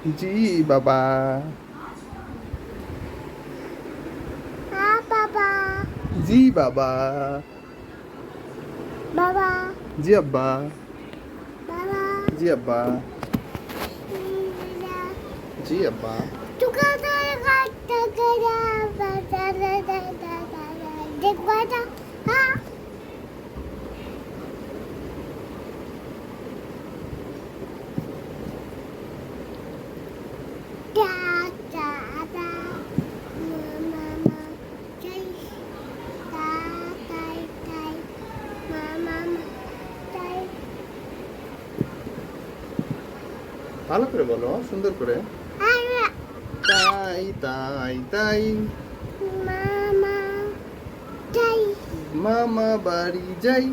জি বাবা জি বাবা বাবা জি আব্বা বাবা জি আব্বা জি আব্বা টুকা ভালো করে বলো সুন্দর করে। তাই তাই তাই। মামা বাড়ি যাই।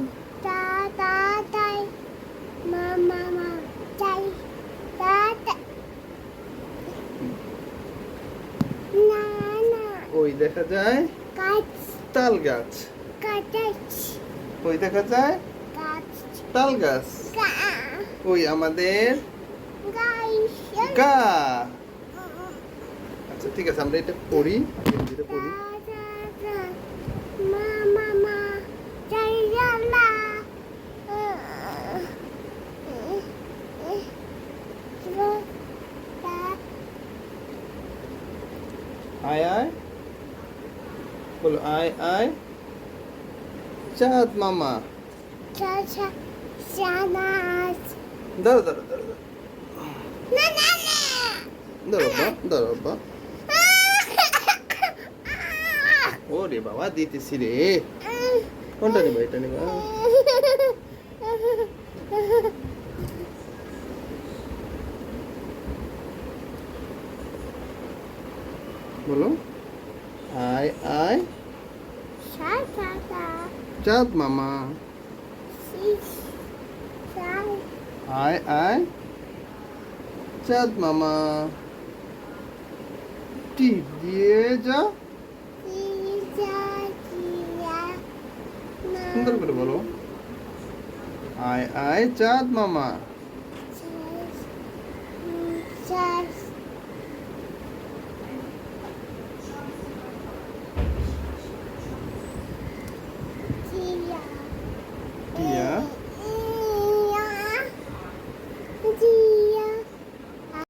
da ওই দেখা যায়? গাছ। তাল গাছ গাছ ওই দেখা যায়? গাছ। তাল গাছ ওই আমাদের গা। আচ্ছা ঠিক আছে আমরা এটা পড়ি হিন্দিতে পড়ি। আয় আয়। বলো আয় আয়। চাঁদ মামা. দাঁড়ো দাঁড়ো দাঁড়ো. দাঁড়ো বা দাঁড়ো বা ওরে বাবা দিতেছি রে। কোনটা নেবা এটা নেবা? বলো। আয় আয় চাঁদ মামা। আয় আয় চাঁদ মামা। টিপ দিয়ে যা। সুন্দর করে বলো। আয় আয় চাঁদ মামা।